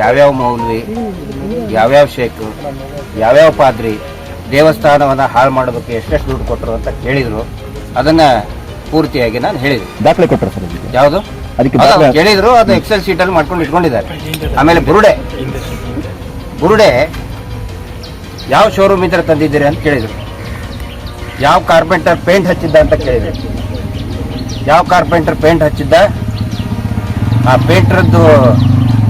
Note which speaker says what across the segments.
Speaker 1: ಯಾವ್ಯಾವ ಮೌಲ್ವಿ ಯಾವ್ಯಾವ ಶೇಖು ಯಾವ್ಯಾವ ಪಾದ್ರಿ ದೇವಸ್ಥಾನವನ್ನು ಹಾಳು ಮಾಡೋದಕ್ಕೆ ಎಷ್ಟೆಷ್ಟು ದುಡ್ಡು ಕೊಟ್ಟರು ಅಂತ ಕೇಳಿದರು. ಅದನ್ನು ಪೂರ್ತಿಯಾಗಿ ನಾನು ಹೇಳಿದೆ.
Speaker 2: ದಾಖಲೆ ಕೊಟ್ಟರು ಸರ್
Speaker 1: ಯಾವುದು?
Speaker 2: ಅದಕ್ಕೆ
Speaker 1: ಅದು ಕೇಳಿದ್ರು ಅದು ಎಕ್ಸೆಲ್ ಶೀಟಲ್ಲಿ ಮಾಡ್ಕೊಂಡು ಇಟ್ಕೊಂಡಿದ್ದಾರೆ. ಆಮೇಲೆ ಬುರುಡೆ. ಬುರುಡೆ ಯಾವ ಶೋರೂಮ್ ಇದ್ರೆ ತಂದಿದ್ದೀರಿ ಅಂತ ಕೇಳಿದ್ರು. ಯಾವ ಕಾರ್ಪೆಂಟರ್ ಪೇಂಟ್ ಹಚ್ಚಿದ್ದ ಅಂತ ಕೇಳಿದ್ರು. ಯಾವ ಕಾರ್ಪೆಂಟರ್ ಪೇಂಟ್ ಹಚ್ಚಿದ್ದ? ಆ ಪೇಂಟ್ರದ್ದು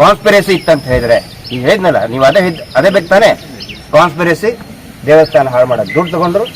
Speaker 1: ಕಾನ್ಸ್ಪಿರಸಿ ಇತ್ತಂತ ಹೇಳಿದ್ರೆ. ಈಗ ಹೇಳಿದ್ನಲ್ಲ, ನೀವು ಅದೇ ಅದೇ ಬೇಕು ತಾನೇ ಕಾನ್ಸ್ಪಿರಸಿ ದೇವಸ್ಥಾನ ಹಾಳು ಮಾಡೋದು. ದುಡ್ಡು ತಗೊಂಡ್ರು